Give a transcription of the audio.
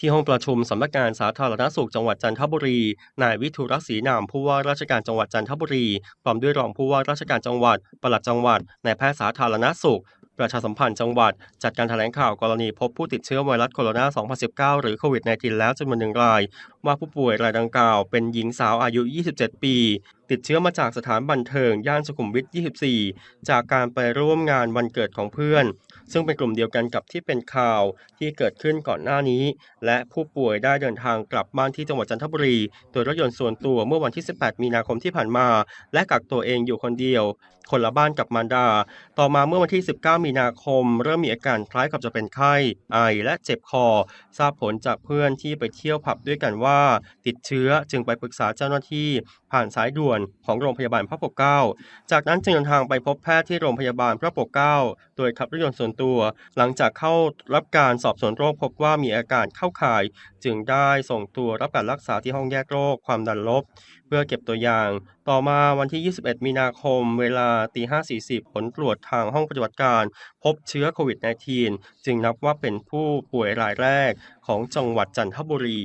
ที่ห้องประชุมสำนักงานสาธารณสุขจังหวัดจันทบุรี นายวิทุรศรีนามผู้ว่าราชการจังหวัดจันทบุรีพร้อมด้วยรองผู้ว่าราชการจังหวัดปลัดจังหวัดนายแพทย์สาธารณสุขประชาสัมพันธ์จังหวัด จัดการแถลงข่าวกรณีพบผู้ติดเชื้อไวรัสโคโรนา 2019 หรือโควิด -19 แล้วจำนวนหนึ่งรายว่าผู้ป่วยรายดังกล่าวเป็นหญิงสาวอายุ 27 ปี ติดเชื้อมาจากสถานบันเทิงย่านสุขุมวิท 24 จากการไปร่วมงานวันเกิดของเพื่อน ซึ่งเป็นกลุ่มเดียวกันกับที่เป็นข่าวที่เกิดขึ้นก่อนหน้านี้ และผู้ป่วยได้เดินทางกลับบ้านที่จังหวัดจันทบุรีโดยรถยนต์ส่วนตัวเมื่อวันที่ 18 มีนาคมที่ผ่านมา และกักตัวเองอยู่คนเดียว คนละบ้านกับมารดา ต่อมาเมื่อวันที่ 19 มีนาคม เริ่มมีอาการคล้ายกับจะเป็นไข้ ไอและเจ็บคอ ทราบผลจากเพื่อนที่ไปเที่ยวผับด้วยกันว่าติดเชื้อจึงไปปรึกษาเจ้าหน้าที่ผ่านสายด่วนของโรงพยาบาลพระปกเกล้า จากนั้นจึงเดินทางไปพบแพทย์ที่โรงพยาบาลพระปกเกล้า โดยขับรถยนต์ส่วนตัว หลังจากเข้ารับการสอบสวนโรคพบว่ามีอาการเข้าข่าย จึงได้ส่งตัวรับการรักษาที่ห้องแยกโรคความดันลบ เพื่อเก็บตัวอย่าง ต่อมาวันที่ 21 มีนาคม เวลาตี5.40 ผลตรวจทางห้องปฏิบัติการ พบเชื้อโควิด -19 จึงนับว่าเป็นผู้ป่วยรายแรกของจังหวัดจันทบุรี